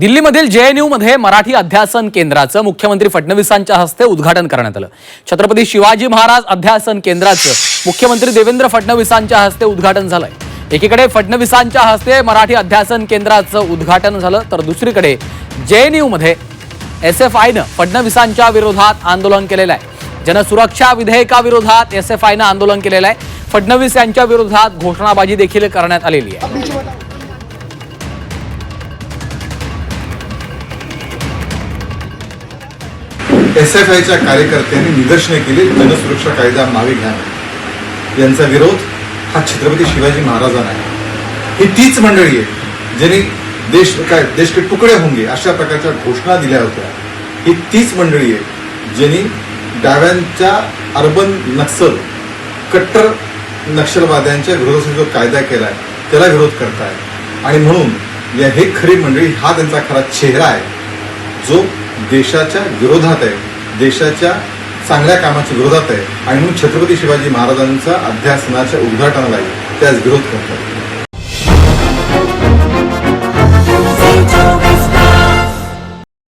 दिल्लीमधील जे एन यूमध्ये मराठी अध्यासन केंद्राचं मुख्यमंत्री फडणवीसांच्या हस्ते उद्घाटन करण्यात आलं. छत्रपती शिवाजी महाराज अध्यासन केंद्राचं मुख्यमंत्री देवेंद्र फडणवीसांच्या हस्ते उद्घाटन झालंय. एकीकडे फडणवीसांच्या हस्ते मराठी अध्यासन केंद्राचं उद्घाटन झालं तर दुसरीकडे जे एन यूमध्ये एस एफ आयनं फडणवीसांच्या विरोधात आंदोलन केलेलं आहे. जनसुरक्षा विधेयकाविरोधात एस एफ आयनं आंदोलन केलेलं आहे. फडणवीस यांच्या विरोधात घोषणाबाजी देखील करण्यात आलेली आहे. एस एफ आयच्या कार्यकर्त्यांनी निदर्शने केली जनसुरक्षा कायदा मागे घ्या यांचा विरोध हा छत्रपती शिवाजी महाराजांना आहे. ही तीच मंडळी आहे ज्यांनी देश काय देश के तुकडे होंगे अशा प्रकारच्या घोषणा दिल्या होत्या. ही तीच मंडळी आहे ज्यांनी डाव्यांच्या अर्बन नक्सल कट्टर नक्षलवाद्यांच्या विरोधाचा जो कायदा केलाय त्याला विरोध करताय. आणि म्हणून या हे खरी मंडळी हा त्यांचा खरा चेहरा आहे जो देशाच्या विरोधात आहे. देशाच्या चांगल्या कामाच्या विरोधात आहे. आणि म्हणून छत्रपती शिवाजी महाराजांचा अध्यासनाच्या उद्घाटनालाही त्यास विरोध करतात.